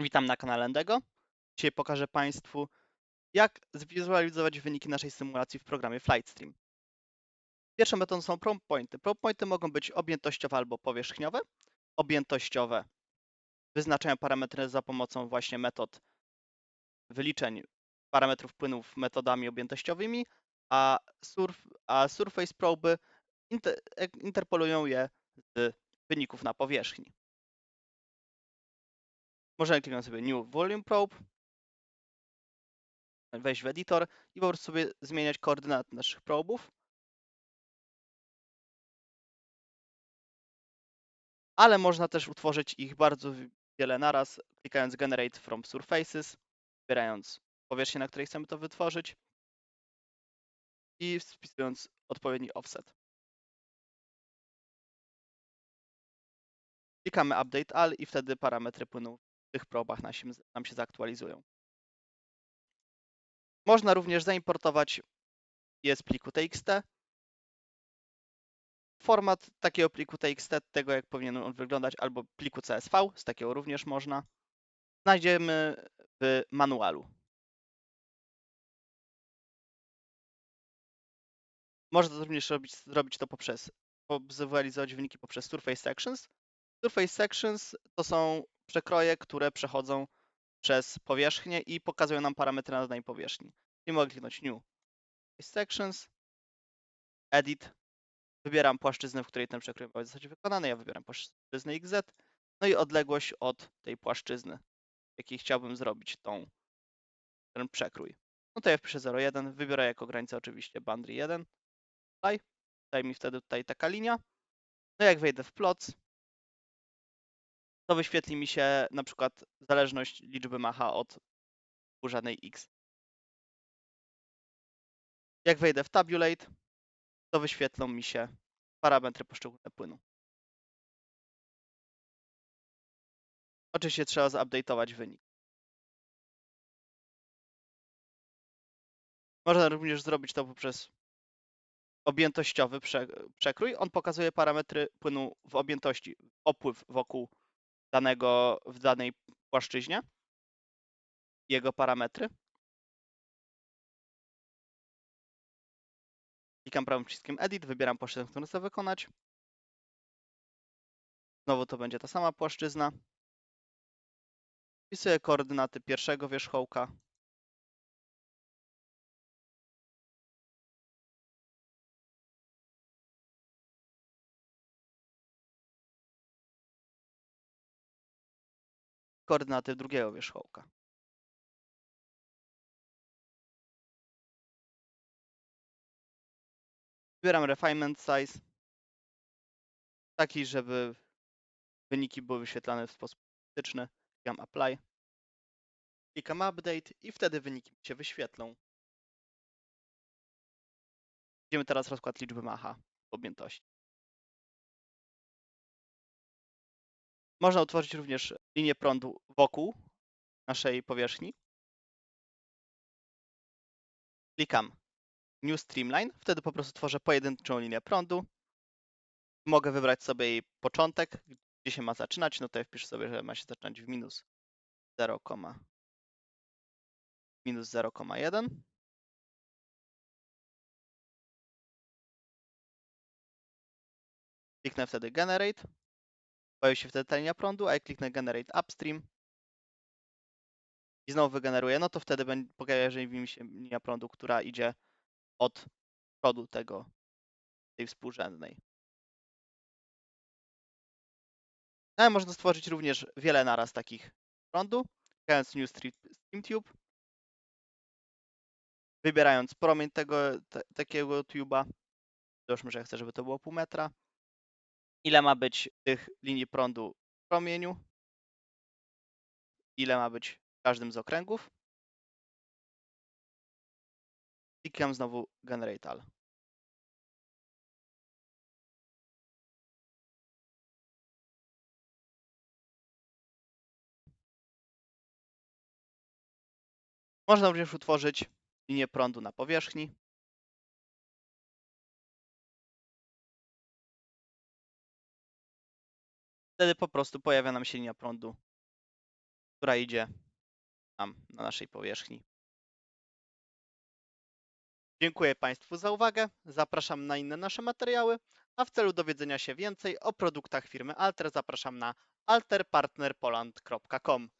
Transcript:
Witam na kanale Endego. Dzisiaj pokażę Państwu, jak zwizualizować wyniki naszej symulacji w programie FlightStream. Pierwszą metodą są prompt pointy. Prompt pointy mogą być objętościowe albo powierzchniowe. Objętościowe wyznaczają parametry za pomocą właśnie metod wyliczeń parametrów płynów metodami objętościowymi, a, surf, a surface proby inter, interpolują je z wyników na powierzchni. Możemy kliknąć sobie New Volume Probe, wejść w editor i po prostu sobie zmieniać koordynaty naszych probów. Ale można też utworzyć ich bardzo wiele naraz, klikając Generate from Surfaces, wybierając powierzchnię, na której chcemy to wytworzyć i wpisując odpowiedni offset. Klikamy Update All i wtedy parametry płynu w tych probach nam się zaktualizują. Można również zaimportować je z pliku TXT. Format takiego pliku TXT, tego jak powinien on wyglądać, albo pliku CSV, z takiego również można, znajdziemy w manualu. Można również robić, zrobić to poprzez, wizualizować wyniki poprzez Surface Sections. Surface Sections to są przekroje, które przechodzą przez powierzchnię i pokazują nam parametry na danej powierzchni. I mogę kliknąć New Sections, Edit, wybieram płaszczyznę, w której ten przekrój ma zostać wykonany, ja wybieram płaszczyznę XZ, no i odległość od tej płaszczyzny, jakiej chciałbym zrobić tą, ten przekrój. No to ja wpiszę 0,1, wybiorę jako granicę oczywiście boundary 1, tutaj, daj mi wtedy tutaj taka linia, no jak wejdę w ploc, to wyświetli mi się na przykład zależność liczby macha od burzanej x. Jak wejdę w tabulate, to wyświetlą mi się parametry poszczególne płynu. Oczywiście trzeba zupdate'ować wynik. Można również zrobić to poprzez objętościowy przekrój. On pokazuje parametry płynu w objętości, opływ wokół danego, w danej płaszczyźnie, jego parametry. Klikam prawym przyciskiem Edit, wybieram płaszczyznę, którą chcę wykonać. Znowu to będzie ta sama płaszczyzna. Wpisuję koordynaty pierwszego wierzchołka. Koordynaty drugiego wierzchołka. Wybieram refinement size, taki, żeby wyniki były wyświetlane w sposób praktyczny. Klikam apply, klikam update i wtedy wyniki się wyświetlą. Widzimy teraz rozkład liczby macha w objętości. Można utworzyć również linię prądu wokół naszej powierzchni. Klikam New Streamline. Wtedy po prostu tworzę pojedynczą linię prądu. Mogę wybrać sobie jej początek, gdzie się ma zaczynać. No ja wpiszę sobie, że ma się zaczynać w minus 0, minus 0,1. Kliknę wtedy Generate. Pojawi się wtedy ta linia prądu, a jak kliknę Generate Upstream i znowu wygeneruję, no to wtedy pojawia mi się linia prądu, która idzie od przodu tego, tej współrzędnej. No, ale można stworzyć również wiele naraz takich prądu, klikając New Stream Tube, wybierając promień tego, te, takiego tuba, załóżmy, że chcę, żeby to było pół metra, ile ma być tych linii prądu w promieniu, ile ma być w każdym z okręgów. Klikam znowu Generate All. Można również utworzyć linię prądu na powierzchni. Wtedy po prostu pojawia nam się linia prądu która idzie tam na naszej powierzchni. Dziękuję Państwu za uwagę. Zapraszam na inne nasze materiały, a w celu dowiedzenia się więcej o produktach firmy Alter zapraszam na alterpartnerpoland.com.